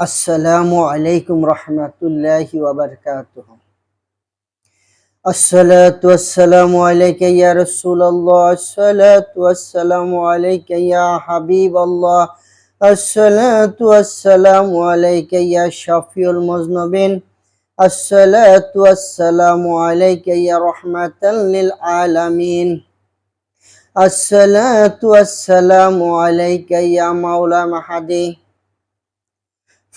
السلام عليكم ورحمة الله وبركاته الصلاة والسلام عليك يا رسول الله الصلاة والسلام عليك يا حبيب الله الصلاة والسلام عليك يا شفيع المذنبين الصلاة والسلام عليك يا رحمة للعالمين الصلاة والسلام عليك يا مولى محدي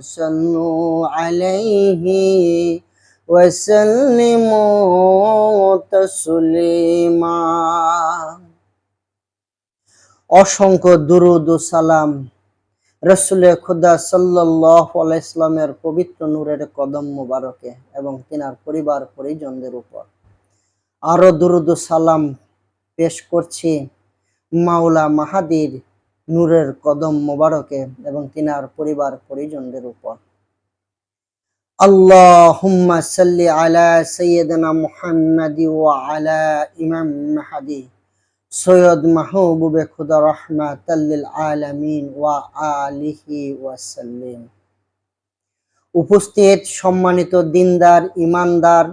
صلوا عليه وسلموا تسليما অসংখ্য দুরুদ ও সালাম রসুলের খুদা সাল্লাহ ইসলামের পবিত্র নূরের কদম মুবারকে এবং তিনার পরিবার পরিজনদের উপর আরো দুরুদ ও সালাম পেশ করছি মাওলা মাহাদির নূরের কদম মোবারকে এবং তিনার পরিবার পরিজনদের উপর। আল্লাহুম্মা সাল্লি আলা সাইয়্যিদিনা মুহাম্মাদি ওয়া আলা ইমাম মাহাদি সৈয়দ মাহবুবে খুদা রহমাতাল্লিল আলামিন ওয়া আলিহি ওয়াসাল্লিম। উপস্থিত সম্মানিত দিনদার, ইমানদার,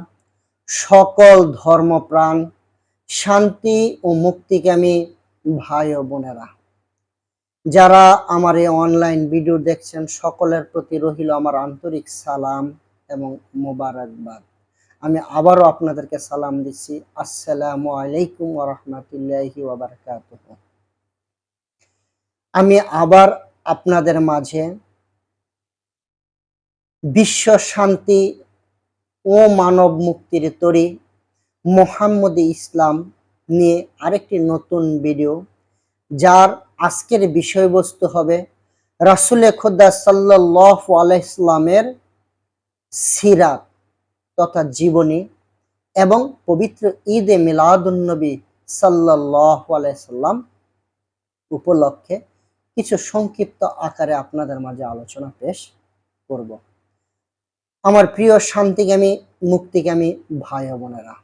সকল ধর্মপ্রাণ, শান্তি ও মুক্তিকামী ভাই ও বোনেরা। যারা আমার এই অনলাইন ভিডিও দেখছেন, সকলের প্রতি রহিল আমার আন্তরিক সালাম এবং মোবারকবাদ। আমি আবারও আপনাদেরকে সালাম দিচ্ছি। আসসালামু আলাইকুম ওরহমতুল্লাহি ওবরকাত আমি আবার আপনাদের মাঝে বিশ্ব শান্তি ও মানব মুক্তির তরি মোহাম্মদ ইসলাম নিয়ে আরেকটি নতুন ভিডিও যার আজকের বিষয়বস্তু হবে রাসুলে খোদ্দা সাল্লাহ আলাইসলামের সিরাত তথা জীবনী এবং পবিত্র ঈদে মিলাদুন্নবী সাল্লাহ আলাইসাল্লাম উপলক্ষে কিছু সংক্ষিপ্ত আকারে আপনাদের মাঝে আলোচনা পেশ করব। আমার প্রিয় শান্তিগামী, মুক্তিগামী ভাই বোনেরা,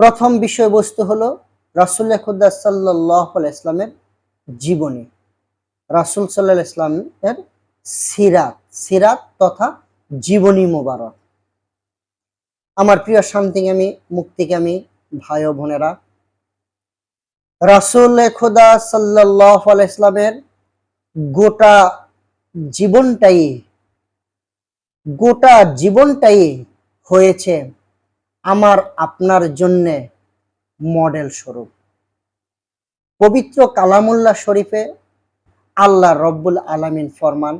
প্রথম বিষয়বস্তু হলো রাসুল খুদ্া সাল্লাহ ইসলামের জীবনী। রাসুল সাল্লাহ ইসলামের সিরাত সিরাত তথা জীবনী মোবারক। আমার প্রিয় শান্তিগামী, মুক্তিগামী ভাই ও বোনেরা, রাসুল খোদা সাল্লাহ ইসলামের গোটা জীবনটাই গোটা জীবনটাই হয়েছে আমার আপনার জন্যে। মডেল স্বরূপ। পবিত্র কালামুল্লাহ শরীফে আল্লাহ রব্বুল আলামিন ফরমান,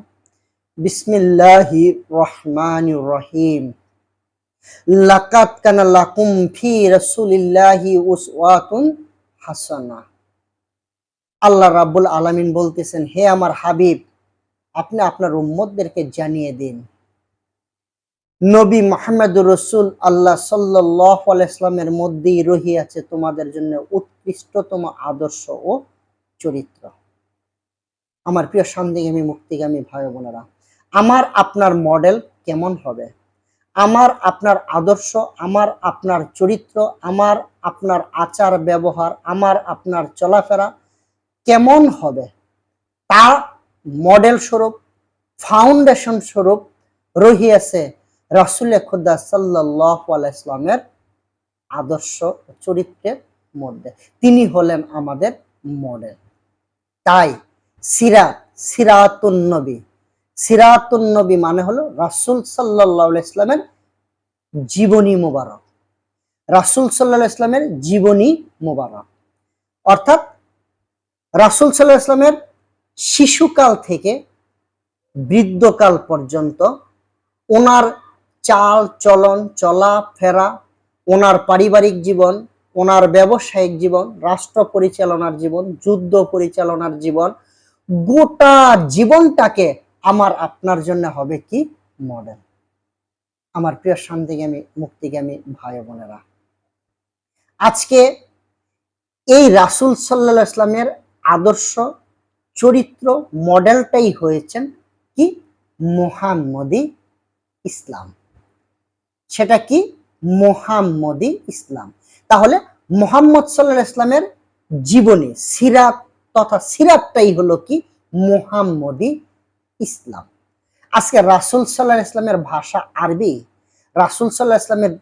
বিসমিল্লাহি রহমান রহিম। লাকাত কানা লাকুম ফি রাসূলিল্লাহি উসওয়াতুন হাসানা। আল্লাহ রাব্বুল আলামিন বলতেছেন, হে আমার হাবিব, আপনি আপনার উম্মতদেরকে জানিয়ে দিন। নবী মাহমুদুর রসুল আল্লাহ সাল্লাহ আলাইসলামের মধ্যেই রহিয়াছে তোমাদের জন্য উৎকৃষ্টতম আদর্শ ও চরিত্র। আমার প্রিয় শান্তিগামী মুক্তিগামী ভাই বোনেরা, আমার আপনার মডেল কেমন হবে? আমার আপনার আদর্শ, আমার আপনার চরিত্র, আমার আপনার আচার ব্যবহার, আমার আপনার চলাফেরা কেমন হবে? তা মডেল স্বরূপ, ফাউন্ডেশন স্বরূপ রহিয়াছে রাসুল খুদ্া সাল্লাহ ইসলামের আদর্শ চরিত্রের মধ্যে। তিনি হলেন আমাদের মডেল। তাই সিরাত সিরাতুন্নবী সিরাতুন্নবী মানে হলো রাসুল সাল্লাহ ইসলামের জীবনী মোবারক। রাসুল সাল্লাহ ইসলামের জীবনী মোবারক। অর্থাৎ রাসুল সাল্লাহ ইসলামের শিশুকাল থেকে বৃদ্ধকাল পর্যন্ত ওনার চাল, চলন, চলা, ফেরা, ওনার পারিবারিক জীবন, ওনার ব্যবসায়িক জীবন, রাষ্ট্র পরিচালনার জীবন, যুদ্ধ পরিচালনার জীবন, গোটা জীবনটাকে আমার আপনার জন্য হবে কি মডেল আমার প্রিয় শান্তিগামী, মুক্তিগামী ভাই বোনেরা, আজকে এই রাসুল সাল্লাহ ইসলামের আদর্শ, চরিত্র মডেলটাই হয়েছেন কি? মোহাম্মদী ইসলাম। সেটা কি? মোহাম্মদী ইসলাম। তাহলে মোহাম্মদ সাল্লাহ ইসলামের জীবনী, সিরাত তথা সিরাতটাই হলো কি? মোহাম্মদী ইসলাম। আজকে রাসুল সাল্লাহ ইসলামের ভাষা আরবি। রাসুল সাল্লাহ ইসলামের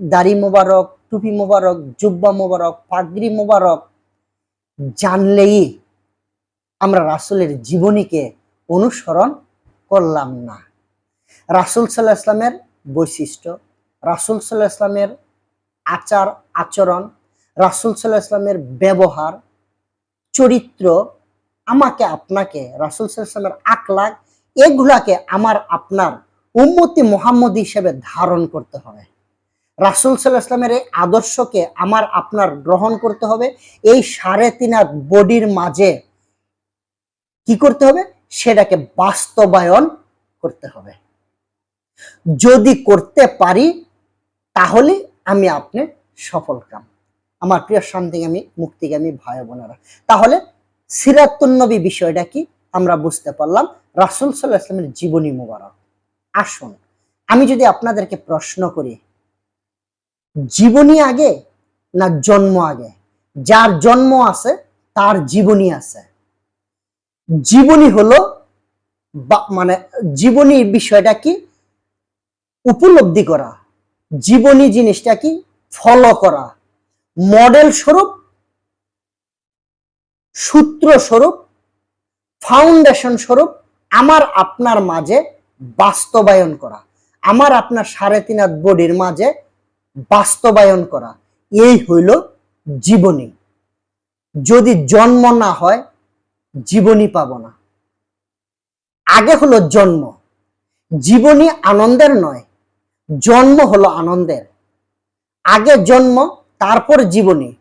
দাড়ি মোবারক, টুপি মোবারক, জুব্বা মোবারক, পাগড়ি মোবারক জানলেই আমরা রাসুলের জীবনীকে অনুসরণ করলাম না। রাসুল সাল্লাহ ইসলামের বৈশিষ্ট্য। রাসুল সাল্লাহ ইসলামের আচার, আচরণ, রাসুল সাল্লাহ ইসলামের ব্যবহার, চরিত্র, আমাকে আপনাকে, রাসুল সাল্লাহ ইসলামের আকলাক এগুলাকে আমার আপনার উম্মতি মোহাম্মদ হিসেবে ধারণ করতে হবে। রাসুল সাল্লাহ ইসলামের এই আদর্শকে আমার আপনার গ্রহণ করতে হবে। এই সাড়ে তিন হাত বডির মাঝে কি করতে হবে? সেটাকে বাস্তবায়ন করতে হবে। যদি করতে পারি, তাহলে আমি আপনি সফল কাম। আমার প্রিয় শান্তিগামী মুক্তিগামী ভাই বোনেরা, তাহলে সিরাতুন্নবী বিষয়টা কি? আমরা বুঝতে পারলাম। রাসুল সাল্লাহ ইসলামের জীবনী মুবারক। আসুন, আমি যদি আপনাদেরকে প্রশ্ন করি, জীবনী আগে না জন্ম আগে? যার জন্ম আছে, তার জীবনী আছে। জীবনী হলো মানে জীবনী বিষয়টা কি? উপলব্ধি করা। জীবনী জিনিসটা কি? ফলো করা। মডেল স্বরূপ, সূত্র স্বরূপ ফাউন্ডেশন স্বরূপ, আমার আপনার মাঝে বাস্তবায়ন করা। আমার আপনার সাড়ে তিন হাত বডির মাঝে বাস্তবায়ন করা। এই হইল জীবনী। যদি জন্ম না হয়, জীবনী পাব না। আগে হলো জন্ম। জীবনী আনন্দের নয় জন্ম হলো আনন্দের। আগে জন্ম, তারপর জীবনী।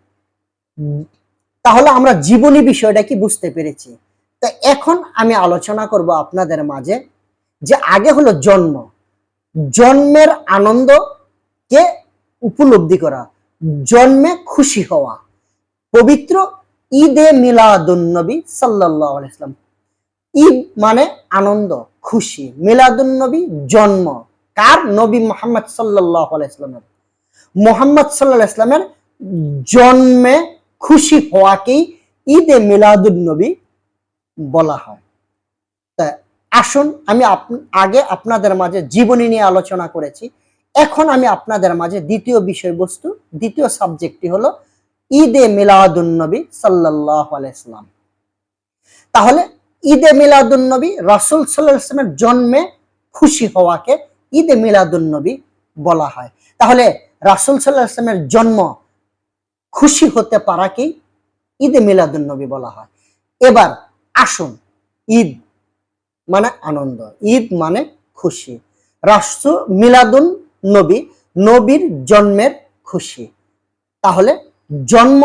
তাহলে আমরা জীবনী বিষয়টা কি বুঝতে পেরেছি? তা এখন আমি আলোচনা করব আপনাদের মাঝে যে আগে হলো জন্ম। জন্মের আনন্দকে উপলব্ধি করা, জন্মে খুশি হওয়া। পবিত্র ঈদে মিলাদুন্নবী সাল্লাহ ইসলাম ঈদ মানে আনন্দ, খুশি। মিলাদুন্নবী জন্ম। কার? নবী মোহাম্মদ সাল্লাহ ইসলামের মোহাম্মদ সাল্লাহ ইসলামের জন্মে খুশি হওয়াকেই ঈদে মিলাদুন্নবী বলা হয়। আসুন, আমি আগে আপনাদের মাঝে জীবনী নিয়ে আলোচনা করেছি। এখন আমি আপনাদের মাঝে দ্বিতীয় বিষয়বস্তু, দ্বিতীয় সাবজেক্টটি হলো ঈদে মিলাদুন্নবী সাল্লাহ আলাইসলাম তাহলে ঈদে মিলাদুন্নবী রাসুল সাল্লাহ ইসলামের জন্মে খুশি হওয়াকে ঈদে মিলাদুন্নবী বলা হয়। তাহলে রাসুল সাল্লাহ ইসলামের জন্ম খুশি হতে পারাকেই ঈদে মিলাদুন্নবী বলা হয়। এবার আসুন, ঈদ মানে আনন্দ, ঈদ মানে খুশি। রাষ্ট্র মিলাদুন নবী, নবীর জন্মের খুশি। তাহলে জন্ম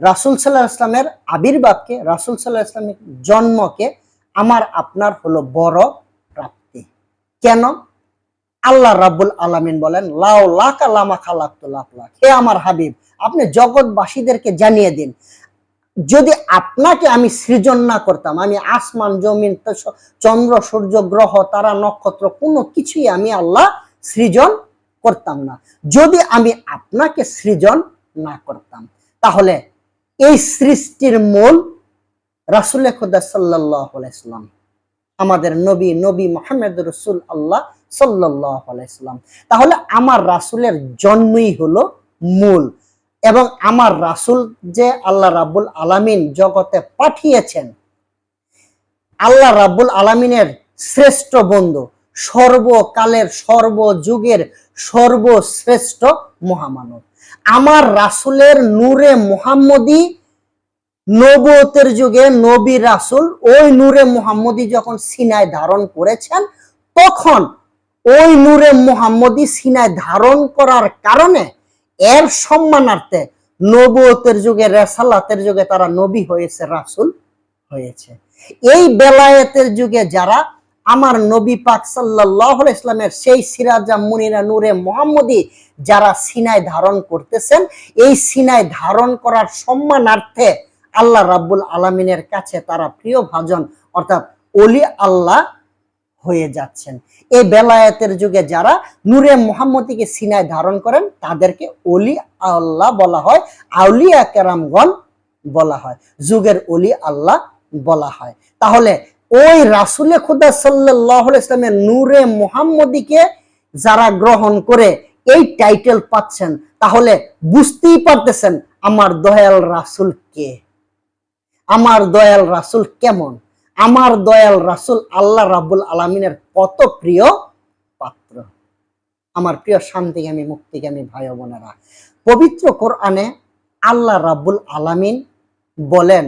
রাসুল সাল্লাহ ইসলামের আবির্ভাবকে, রাসুল সাল্লাহ ইসলামের জন্মকে আমার আপনার হলো বড় প্রাপ্তি। কেন? আল্লাহ রাব্বুল আলামিন বলেন লাও লাকা লামা খালাক্তু লাখ লাখ হে আমার হাবিব, আপনি জগৎবাসীদেরকে জানিয়ে দিন, যদি আপনাকে আমি সৃজন না করতাম, আমি আসমান, জমিন চন্দ্র, সূর্য, গ্রহ, তারা, নক্ষত্র, কোনো কিছুই আমি আল্লাহ সৃজন করতাম না। যদি আমি আপনাকে সৃজন না করতাম, তাহলে এই সৃষ্টির মূল রাসুল খুদা সাল্লাহ আমাদের নবী নবী মোহাম্মদ রসুল আল্লাহ আলাইসাল্লাম তাহলে আমার রাসুলের জন্মই হলো মূল এবং আমার রাসুল যে আল্লাহ রাব্বুল আলামিন জগতে পাঠিয়েছেন, আল্লাহ রাব্বুল আলামিনের শ্রেষ্ঠ বন্ধু, সর্বকালের সর্বযুগের সর্বশ্রেষ্ঠ মহামানব। আমার রাসুলের নূরে মোহাম্মদী নবতের যুগে নবী রাসুল ওই নূরে মোহাম্মদী যখন সিনায় ধারণ করেছেন, তখন ওই নূরে মোহাম্মদী সিনায় ধারণ করার কারণে এর সম্মানার্থে নবতের যুগে, রেসালাতের যুগে তারা নবী হয়েছে, রাসুল হয়েছে। এই বেলায়েতের যুগে যারা আমার নবী পাক সাল্লাহ ইসলামের সেই সিরাজা মুনিরা নূরে মোহাম্মদী যারা সিনায় ধারণ করতেছেন, এই সিনায় ধারণ করার সম্মানার্থে আল্লাহ রাব্বুল আলমিনের কাছে তারা প্রিয় ভাজন, অর্থাৎ অলি আল্লাহ হয়ে যাচ্ছেন। এই বেলায়েতের যুগে যারা নূরে মোহাম্মদীকে সিনায় ধারণ করেন, তাদেরকে অলি আল্লাহ বলা হয়, আউলিয়া কেরামগণ বলা হয়, যুগের অলি আল্লাহ বলা হয়। তাহলে ওই রাসুলে খুদা সাল্লাহ ইসলামের নূরে মোহাম্মদীকে যারা গ্রহণ করে এই টাইটেল পাচ্ছেন, তাহলে বুঝতেই পারতেছেন আমার দয়াল রাসুল কে। আমার দয়াল রাসুল কেমন? আমার দয়াল রাসুল আল্লাহ রাব্বুল আলমিনের কত প্রিয় পাত্র। আমার প্রিয় শান্তিগামী, মুক্তিগামী ভাই বোনেরা, পবিত্র কোরআনে আল্লাহ রাব্বুল আলামিন বলেন,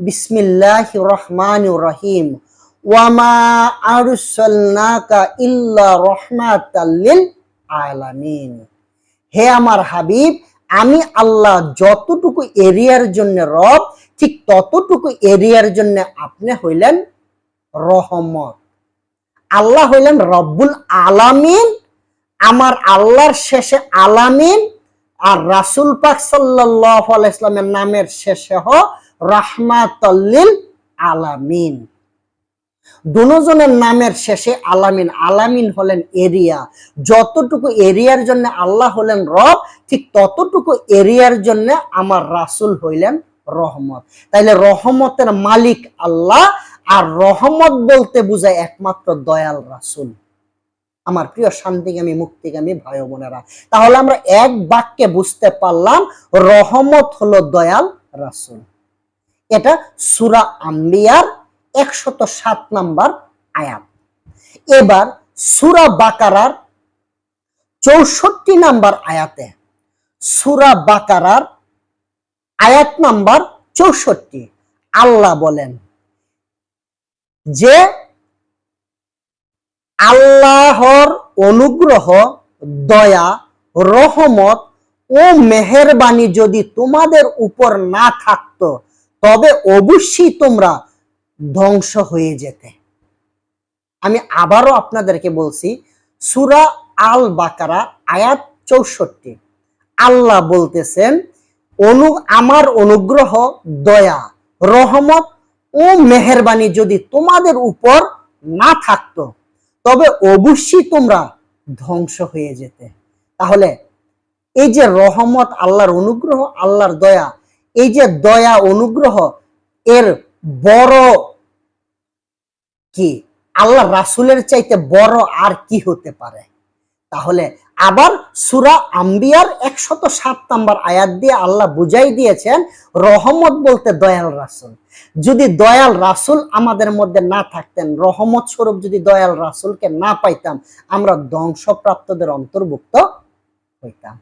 বিসমিল্লাহ রহমান রহিম। ওয়ামা হে আমার হাবিব, আমি আল্লাহ যতটুকু এরিয়ার জন্য রব ঠিক ততটুকু এরিয়ার জন্য আপনি হইলেন রহমত। আল্লাহ হইলেন রব্বুল আলামিন, আমার আল্লাহর শেষে আলামিন, আর রাসুল পাক সাল্লাহ ইসলামের নামের শেষে হ রাহমাতল্লিল আলামিন। দুজনের নামের শেষে আলামিন আলামিন হলেন এরিয়া। যতটুকু এরিয়ার জন্য আল্লাহ হলেন রব, ঠিক ততটুকু এরিয়ার জন্য আমার রাসুল হইলেন রহমত। তাইলে রহমতের মালিক আল্লাহ আর রহমত বলতে বুঝায় একমাত্র দয়াল রাসুল। আমার প্রিয় শান্তিগামী, মুক্তিগামী ভাই বোনেরা, তাহলে আমরা এক বাক্যে বুঝতে পারলাম রহমত হলো দয়াল রাসুল। এটা সুরা আম্বিয়ার একশত সাত নাম্বার আয়াত। এবার সুরা বাকারার চৌষট্টি নাম্বার আয়াতে সুরা বাকারার আয়াত নাম্বার চৌষট্টি। আল্লাহ বলেন, যে আল্লাহর অনুগ্রহ, দয়া, রহমত ও মেহেরবানি যদি তোমাদের উপর না থাকতো, তবে অবশ্যই তোমরা ধ্বংস হয়ে যেতে। আমি আবারও আপনাদেরকে বলছি, সুরা আল বাকারা আয়াত চৌষট্টি। আল্লাহ বলতেছেন অনু, আমার অনুগ্রহ, দয়া, রহমত ও মেহেরবানি যদি তোমাদের উপর না থাকতো, তবে অবশ্যই তোমরা ধ্বংস হয়ে যেতে। তাহলে এই যে রহমত, আল্লাহর অনুগ্রহ, আল্লাহর দয়া, এই যে দয়া, অনুগ্রহ, এর বড় কি? আল্লাহ রাসুলের চাইতে বড় আর কি হতে পারে? তাহলে আবার সুরা আম্বিয়ার একশত সাত নাম্বার আয়াত দিয়ে আল্লাহ বুঝাই দিয়েছেন, রহমত বলতে দয়াল রাসুল। যদি দয়াল রাসুল আমাদের মধ্যে না থাকতেন, রহমত স্বরূপ যদি দয়াল রাসুলকে না পাইতাম, আমরা ধ্বংসপ্রাপ্তদের অন্তর্ভুক্ত হইতাম।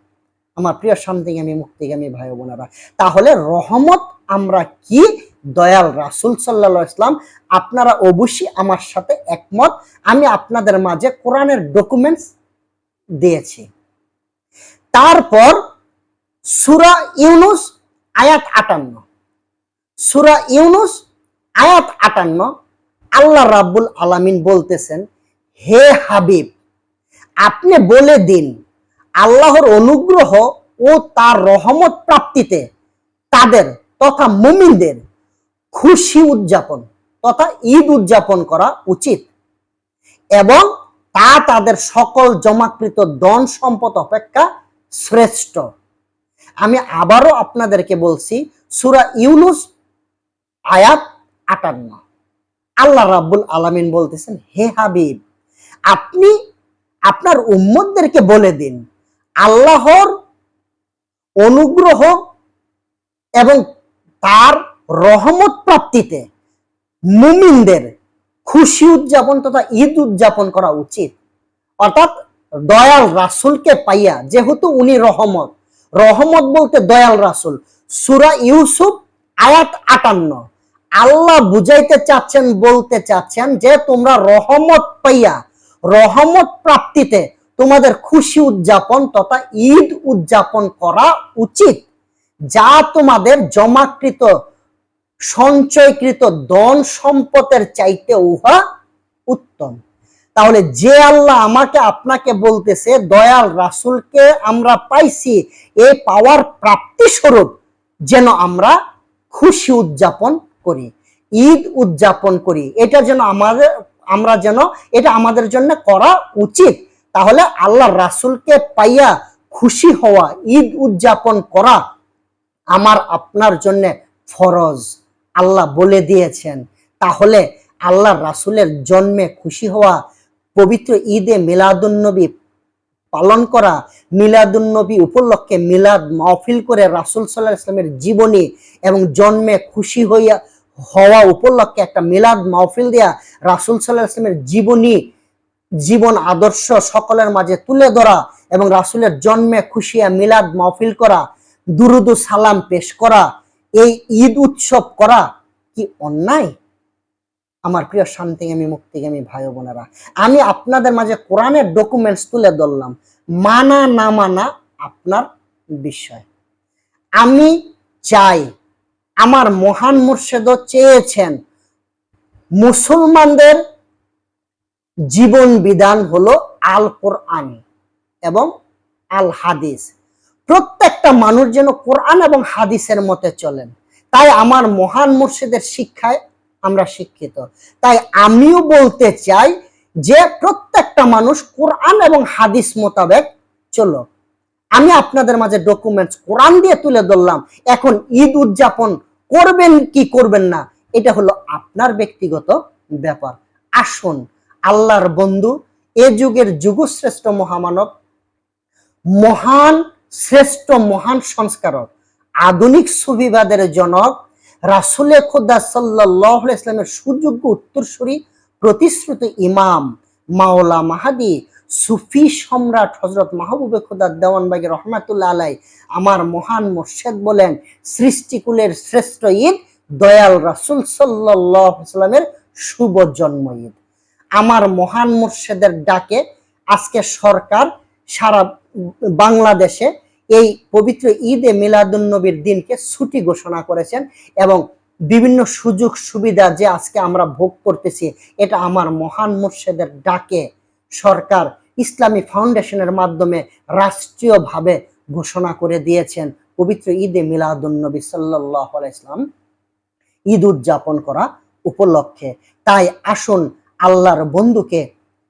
আমার প্রিয় শান্তিগামী, মুক্তিগামী ভাই বোনেরা, তাহলে রহমত আমরা কি? দয়াল রাসুল সাল্লা ইসলাম আপনারা অবশ্যই আমার সাথে একমত। আমি আপনাদের মাঝে কোরআনের ডকুমেন্টস দিয়েছি। তারপর সুরা ইউনুস আয়াত আটান্ন। সুরা ইউনুস আয়াত আটান্ন আল্লাহ রাব্বুল আলামিন বলতেছেন, হে হাবিব, আপনি বলে দিন, আল্লাহর অনুগ্রহ ও তার রহমত প্রাপ্তিতে তাদের তথা মুমিনদের খুশি উদযাপন তথা ঈদ উদযাপন করা উচিত এবং তা তাদের সকল জমাকৃত দন সম্পদ অপেক্ষা শ্রেষ্ঠ। আমি আবারও আপনাদেরকে বলছি, সুরা ইউনুস আয়াত আটান্ন। আল্লাহ রাব্বুল আলামিন বলতেছেন, হে হাবিব, আপনি আপনার উম্মতদেরকে বলে দিন, আল্লাহর অনুগ্রহ এবং তার রহমত প্রাপ্তিতে মুমিনদের খুশি উদযাপন তথা ঈদ উদযাপন করা উচিত। অর্থাৎ দয়াল রাসুলকে পাইয়া, যেহেতু উনি রহমত। রহমত বলতে দয়াল রাসুল। সুরা ইউসুফ, আয়াত আটান্ন। আল্লাহ বুঝাইতে চাচ্ছেন, বলতে চাচ্ছেন যে তোমরা রহমত পাইয়া, রহমত প্রাপ্তিতে তোমাদের খুশি উদযাপন তথা ঈদ উদযাপন করা উচিত। যা তোমাদের জমাকৃত সঞ্চয়কৃত ধন সম্পদের চাইতে উহা উত্তম। তাহলে যে আল্লাহ আমাকে আপনাকে বলতেছে, দয়াল রাসুলকে আমরা পাইছি এই পাওয়ার প্রাপ্তি স্বরূপ যেন আমরা খুশি উদযাপন করি, ঈদ উদযাপন করি। এটা যেন আমাদের, আমরা যেন, এটা আমাদের জন্য করা উচিত। তাহলে আল্লাহ রাসুলকে পাইয়া খুশি হওয়া, ঈদ উদযাপন করা আমার আপনার জন্য ফরজ। আল্লাহ বলে দিয়েছেন, তাহলে আল্লাহ রাসূলের জন্মে খুশি হওয়া পবিত্র ঈদে মিলাদুন্নবী পালন করা, মিলাদুন্নবী উপলক্ষে মিলাদ মাহফিল করে রাসুল সাল্লাহ ইসলামের জীবনী এবং জন্মে খুশি হইয়া, হওয়া উপলক্ষে একটা মিলাদ মাহফিল দেয়া রাসূল সাল্লাহ ইসলামের জীবনী, জীবন আদর্শ সকলের মাঝে তুলে ধরা এবং রাসূলের জন্মে খুশিয়া মিলাদ মাহফিল করা, দুরুদু সালাম পেশ করা এই ঈদ উৎসব করা কি অন্যায়? আমার প্রিয় শান্তিগামী, মুক্তিগামী ভাই বোনেরা, আমি আপনাদের মাঝে কোরআনের ডকুমেন্টস তুলে ধরলাম। মানা না মানা আপনার বিষয়। আমি চাই আমার মহান মুর্শেদও চেয়েছেন, মুসলমানদের জীবন বিধান হলো আল কোরআন এবং আল হাদিস প্রত্যেকটা মানুষ যেন কোরআন এবং হাদিসের মতে চলেন। তাই আমার মহান মুর্শিদের শিক্ষায় আমরা শিক্ষিত। তাই আমিও বলতে চাই যে প্রত্যেকটা মানুষ কোরআন এবং হাদিস মোতাবেক চলো আমি আপনাদের মাঝে ডকুমেন্টস কোরআন দিয়ে তুলে ধরলাম। এখন ঈদ উদযাপন করবেন কি করবেন না, এটা হলো আপনার ব্যক্তিগত ব্যাপার। আসুন, আল্লাহর বন্ধু, এ যুগের যুগশ্রেষ্ঠ মহামানব, মহান শ্রেষ্ঠ মহান সংস্কারক। আধুনিক সুবিবাদের জনক। রাসুলে খুদ্া সাল্লাহ ইসলামের সুযোগ্য উত্তরসূরি প্রতিশ্রুত ইমাম মাওলা মাহাদি। সুফি সম্রাট হজরত মাহবুবে খুদা দেওয়ানবাগী রহমাতুল্লাহ আলাই আমার মহান মোর্শেদ বলেন, সৃষ্টিকুলের শ্রেষ্ঠ ঈদ দয়াল রাসুল সাল্লাহ ইসলামের শুভ জন্ম ঈদ। আমার মহান মুর্শেদের ডাকে আজকে সরকার সারা বাংলাদেশে এই পবিত্র ঈদে মিলাদুন্নবীর দিনকে ছুটি ঘোষণা করেছেন এবং বিভিন্ন সুযোগ সুবিধা যে আজকে আমরা ভোগ করতেছি, এটা আমার মহান মুর্শেদের ডাকে সরকার ইসলামী ফাউন্ডেশনের মাধ্যমে রাষ্ট্রীয়ভাবে ঘোষণা করে দিয়েছেন পবিত্র ঈদে মিলাদুন্নবী সাল্লাহ ইসলাম ঈদ উদযাপন করা উপলক্ষে। তাই আসুন আল্লাহর বন্ধুকে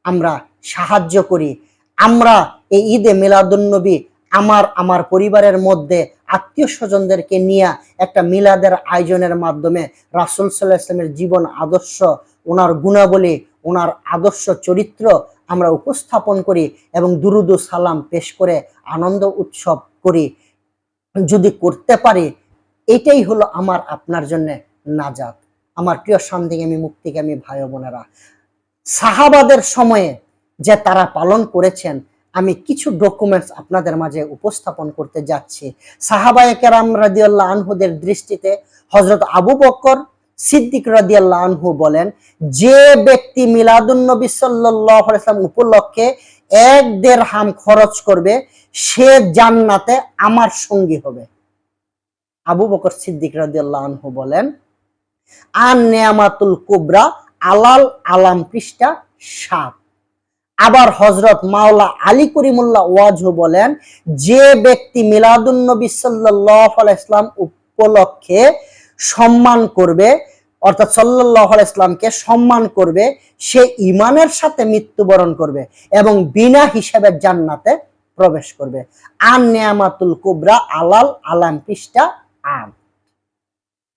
আমরা সাহায্য করি। আমরা এই ঈদে মিলাদুন্নবী আমার আমার পরিবারের মধ্যে আত্মীয় স্বজনদেরকে নিয়ে একটা মিলাদের আয়োজনের মাধ্যমে রাসুল সাল্লাহ ইসলামের জীবন আদর্শ, ওনার গুণাবলী, ওনার আদর্শ চরিত্র আমরা উপস্থাপন করি এবং দুরুদু সালাম পেশ করে, আনন্দ উৎসব করি। যদি করতে পারি, এটাই হলো আমার, আপনার জন্য নাজাত। আমার প্রিয় শান্তিগামী মুক্তিগামী ভাই বোনেরা, সাহাবাদের সময়ে যে তারা পালন করেছেন আমি কিছু ডকুমেন্টস আপনাদের মাঝে উপস্থাপন করতে যাচ্ছি। সাহাবায়ে কেরাম রাদিয়াল্লাহ আনহুদের দৃষ্টিতে হজরত আবু বকর সিদ্দিক রাদিয়াল্লাহ আনহু বলেন, যে ব্যক্তি মিলাদুন নবী সাল্লাল্লাহু আলাইহি সাল্লাম উপলক্ষে এক দেড় হাম খরচ করবে, সে জান্নাতে আমার সঙ্গী হবে। আবু বকর সিদ্দিক রাদিয়াল্লাহু আনহু বলেন, আন নেয়ামাতুল কুবরা আলাল আলাম পৃষ্ঠা সাত। আবার হজরত মাওলা আলী করিমুল্লাহ ওয়াজহু বলেন, যে ব্যক্তি মিলাদুন্নবী সাল্লাহ ইসলাম উপলক্ষে সম্মান করবে, অর্থাৎ সাল্লাহ ইসলামকে সম্মান করবে, সে ইমানের সাথে মৃত্যুবরণ করবে এবং বিনা হিসাবে জান্নাতে প্রবেশ করবে। আন নেয়ামাতুল কুবরা আলাল আলাম পৃষ্ঠা আম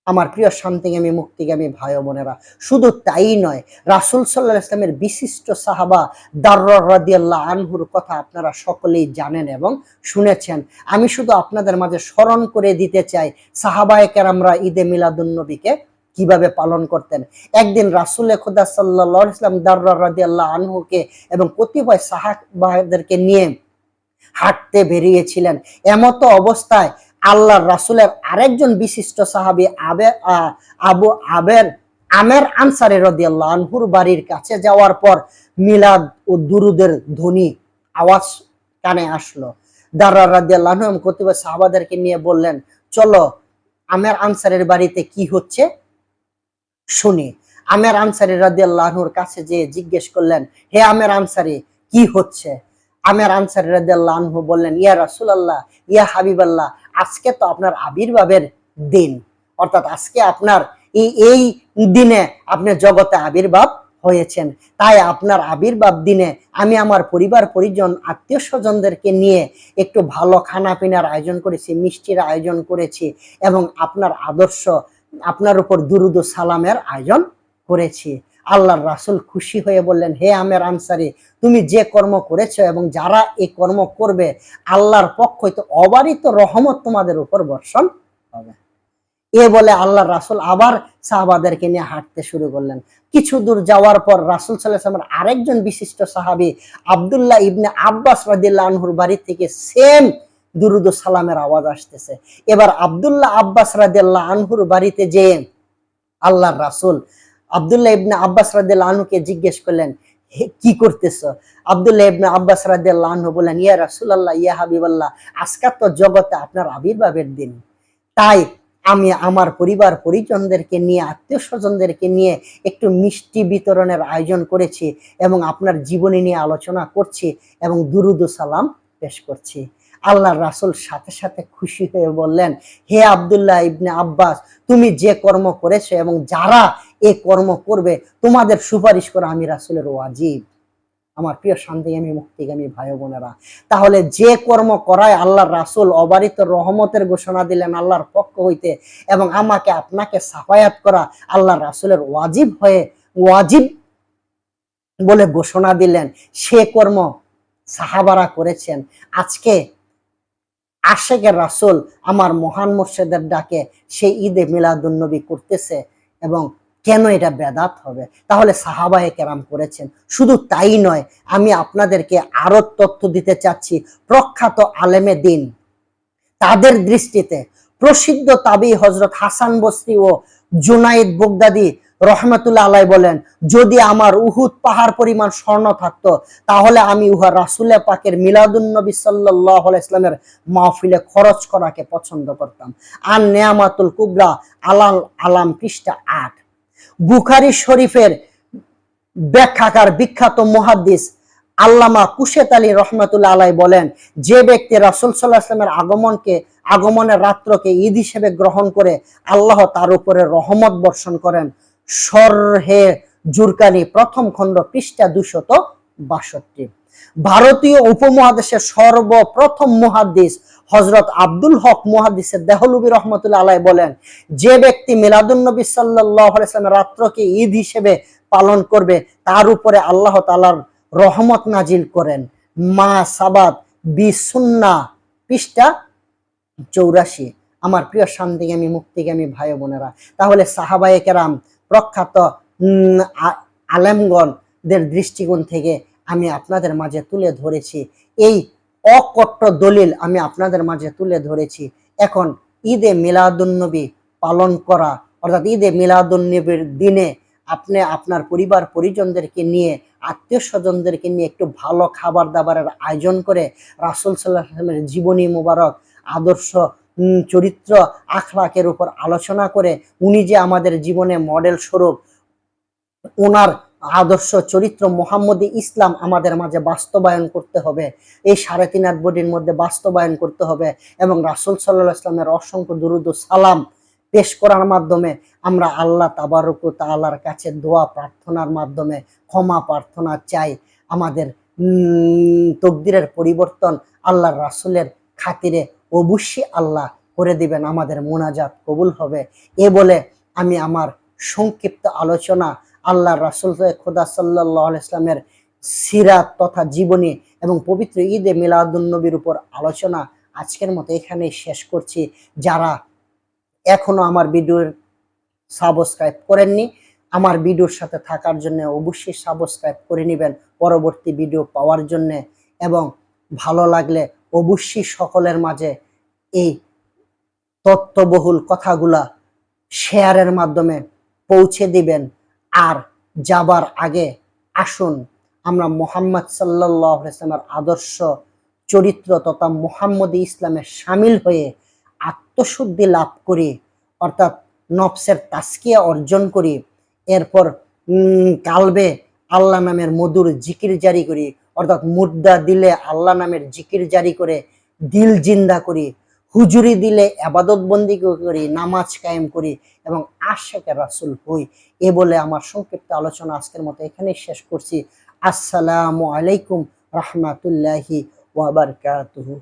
আমার প্রিয় শান্তিগামী, মুক্তিগামী ভাই বোনেরা। শুধু তাই নয়, রাসুল সাল্লাহ ইসলামের বিশিষ্ট সাহাবা দার্রাহ রাদিয়াল্লাহ আনহুর কথা আপনারা সকলেই জানেন এবং শুনেছেন। আমি শুধু আপনাদের মাঝে স্মরণ করে দিতে চাই, সাহাবায়ে কেরামরা ঈদে মিলাদুন্নবীকে কীভাবে পালন করতেন? একদিন রাসুলে খোদা সাল্লাহ ইসলাম দার্রাহ রাদিয়াল্লাহ আনহুকে এবং কতিপয় সাহাবাদেরকে নিয়ে হাঁটতে বেরিয়েছিলেন। এমতো অবস্থায় আল্লাহর রাসুলের আরেকজন বিশিষ্ট সাহাবি আবে আবু আবের আমের আনসারে রদিয়াল্লাহ আনহুর বাড়ির কাছে যাওয়ার পর মিলাদ ও দুরুদের ধ্বনি আওয়াজ কানে আসলো। দাররা রাদিয়াল্লাহ আনহু কতিপয় সাহাবাদেরকে নিয়ে বললেন, চলো আমের আনসারের বাড়িতে কি হচ্ছে? শুনি। আমের আনসারি রাদি আল্লাহর কাছে যে জিজ্ঞেস করলেন, হে আমের আনসারি, কি হচ্ছে? আমের আনসারি রাদি আল্লাহ বললেন, ইয়া রাসুলাল্লাহ, ইয়া হাবিবাল্লাহ আজকে তো আপনার আবির্ভাবের দিন। অর্থাৎ আজকে আপনার এই এই দিনে আপনি জগতে আবির্ভাব হয়েছেন। তাই আপনার আবির্ভাব দিনে আমি আমার পরিবার, পরিজন আত্মীয় স্বজনদেরকে নিয়ে একটু ভালো খানা পিনার আয়োজন করেছি, মিষ্টির আয়োজন করেছি এবং আপনার আদর্শ, আপনার উপর দুরুদ সালামের আয়োজন করেছি। আল্লাহর রাসুল খুশি হয়ে বললেন, হে আমের আনসারি, তুমি যে কর্ম করেছ এবং যারা এই কর্ম করবে, আল্লাহর পক্ষ হইতে অবারিত রহমত তোমাদের উপর বর্ষণ হবে। এ বলে আল্লাহ রাসুল আবার সাহাবাদেরকে নিয়ে হাঁটতে শুরু করলেন। কিছু দূর যাওয়ার পর রাসুল সাল্লাহামের আরেকজন বিশিষ্ট সাহাবি, আবদুল্লাহ ইবনে আব্বাস রাদিল্লা আনহুর বাড়ি থেকে সেম দুরুদ সালামের আওয়াজ আসতেছে। এবার আবদুল্লাহ আব্বাস রাদিল্লাহ আনহুর বাড়িতে যে আল্লাহর রাসুল আবদুল্লাহ ইবনে আব্বাস আনহুকে জিজ্ঞেস করলেন "হে, কি করতেছ? আবদুল্লাহ ইবনে আব্বাস রাদিল্লাহ আনহু বললেন ইয়া রাসূলুল্লাহ ইয়া হাবিবাল্লাহ আজকে তো জগতে আপনার আবির্ভাবের দিন। তাই আমি আমার পরিবার পরিজনদেরকে নিয়ে আত্মীয় স্বজনদেরকে নিয়ে একটু মিষ্টি বিতরণের আয়োজন করেছি এবং আপনার জীবনী নিয়ে আলোচনা করছি এবং দুরুদ সালাম পেশ করছি। আল্লাহ রাসুল সাথে সাথে খুশি হয়ে বললেন হে আবদুল্লাহ ইবনে আব্বাস তুমি যে কর্ম করেছ এবং যারা এ কর্ম করবে, তোমাদের সুপারিশ করা আমি রাসুলের ওয়াজিব। আমার প্রিয় শান্তি শান্তিগামী, মুক্তিগামী ভাই বোনেরা, তাহলে যে কর্ম করায় আল্লাহর রাসুল অবারিত রহমতের ঘোষণা দিলেন আল্লাহর পক্ষ হইতে এবং আমাকে আপনাকে সাফায়াত করা আল্লাহর রাসুলের ওয়াজিব হয়ে, ওয়াজিব বলে ঘোষণা দিলেন, সে কর্ম সাহাবারা করেছেন। আজকে আশেকের রাসুল আমার মহান মোর্শেদের ডাকে সেই ঈদে মিলাদুন্নবী করতেছে এবং কেন এটা বেদাত হবে? তাহলে সাহাবায়ে কেরাম করেছেন। শুধু তাই নয়, আমি আপনাদেরকে আরও তথ্য দিতে চাচ্ছি। প্রখ্যাত আলেমে দিন, তাদের দৃষ্টিতে প্রসিদ্ধ তাবি হজরত হাসান বস্তি ও জুনাইদ বগদাদি রহমতুল্লাহ আলাই বলেন, যদি আমার উহুদ পাহাড় পরিমাণ স্বর্ণ থাকত, তাহলে আমি উহা রাসুলে পাকের মিলাদুন্নবী সাল্লাহ ইসলামের মাহফিলে খরচ করাকে পছন্দ করতাম। আর নেয়ামাতুল কুবরা আলাল আলাম পৃষ্ঠা আট। বুখারি শরীফের ব্যাখ্যাকার বিখ্যাত মুহাদ্দিস আল্লামা কুশেত আলী রহমতুল্লাহ আলাই বলেন, যে ব্যক্তি রাসুল সাল্লাহ ইসলামের আগমনকে, আগমনের রাত্রকে ঈদ হিসেবে গ্রহণ করে আল্লাহ তার উপরে রহমত বর্ষণ করেন, সরহে জুরকানি প্রথম খণ্ড পৃষ্ঠা দুশত বাষট্টি। ভারতীয় উপমহাদেশের সর্বপ্রথম মুহাদ্দিস হজরত আব্দুল হক মুহাদ্দিসের দেহলুবি রহমতুল্লাহ আলাই বলেন, যে ব্যক্তি মিলাদুন্নবী সাল্লাহ ইসলামের রাত্রকে ঈদ হিসেবে পালন করবে, তার উপরে আল্লাহ তালার রহমত নাজিল করেন। মা সাবাদ বিসুন্না পৃষ্ঠা চৌরাশি। আমার প্রিয় শান্তিগামী মুক্তিগামী ভাই বোনেরা, তাহলে সাহাবায়ে কেরাম, প্রখ্যাত আলেমগণদের দৃষ্টিকোণ থেকে আমি আপনাদের মাঝে তুলে ধরেছি, এই অকট্ট দলিল আমি আপনাদের মাঝে তুলে ধরেছি। এখন ঈদে মিলাদুন্নবী পালন করা, অর্থাৎ ঈদে মিলাদুন্নবীর দিনে আপনি আপনার পরিবার পরিজনদেরকে নিয়ে, আত্মীয় স্বজনদেরকে নিয়ে একটু ভালো খাবার দাবারের আয়োজন করে রাসুল সাল্লাহ সাল্লামের জীবনী মোবারক, আদর্শ চরিত্র, আখলাকের উপর আলোচনা করে উনি যে আমাদের জীবনে মডেল স্বরূপ ওনার আদর্শ চরিত্র মোহাম্মদী ইসলাম আমাদের মাঝে বাস্তবায়ন করতে হবে। এই সাড়ে তিন আট বডির মধ্যে বাস্তবায়ন করতে হবে এবং রাসুল সাল্লাহ ইসলামের অসংখ্য দুরুদ সালাম পেশ করার মাধ্যমে আমরা আল্লাহ তাবারক তাআলার কাছে দোয়া প্রার্থনার মাধ্যমে ক্ষমা প্রার্থনা চাই। আমাদের তকদিরের পরিবর্তন আল্লাহর রাসুলের খাতিরে অবশ্যই আল্লাহ করে দিবেন, আমাদের মোনাজাত কবুল হবে। এ বলে আমি আমার সংক্ষিপ্ত আলোচনা আল্লাহ রাসুল খোদা সাল্লাহ ইসলামের সিরাত তথা জীবনী এবং পবিত্র ঈদে মিলাদুন্নবীর উপর আলোচনা আজকের মতো এখানেই শেষ করছি। যারা এখনও আমার ভিডিওর সাবস্ক্রাইব করেননি, আমার ভিডিওর সাথে থাকার জন্য অবশ্যই সাবস্ক্রাইব করে নেবেন পরবর্তী ভিডিও পাওয়ার জন্য এবং ভালো লাগলে অবশ্যই সকলের মাঝে এই তত্ত্ববহুল কথাগুলা শেয়ারের মাধ্যমে পৌঁছে দিবেন। আর যাবার আগে আসুন, আমরা মোহাম্মদ সাল্লাহ ইসলামের আদর্শ, চরিত্র তথা মোহাম্মদ ইসলামে সামিল হয়ে আত্মশুদ্ধি লাভ করি, অর্থাৎ নফসের তাস্কিয়া অর্জন করি, এরপর কালবে আল্লাহ নামের মধুর জিকির জারি করি, অর্থাৎ মুদ্রা দিলে আল্লাহ নামের জিকির জারি করে দিল জিন্দা করি হুজুরি দিলে আবাদত বন্দি করি, নামাজ কায়েম করি এবং আশেকের রাসুল হই। এ বলে আমার সংক্ষিপ্ত আলোচনা আজকের মতো এখানেই শেষ করছি। আসসালামু আলাইকুম রহমাতুল্লাহি ওয়াবারকাতুহু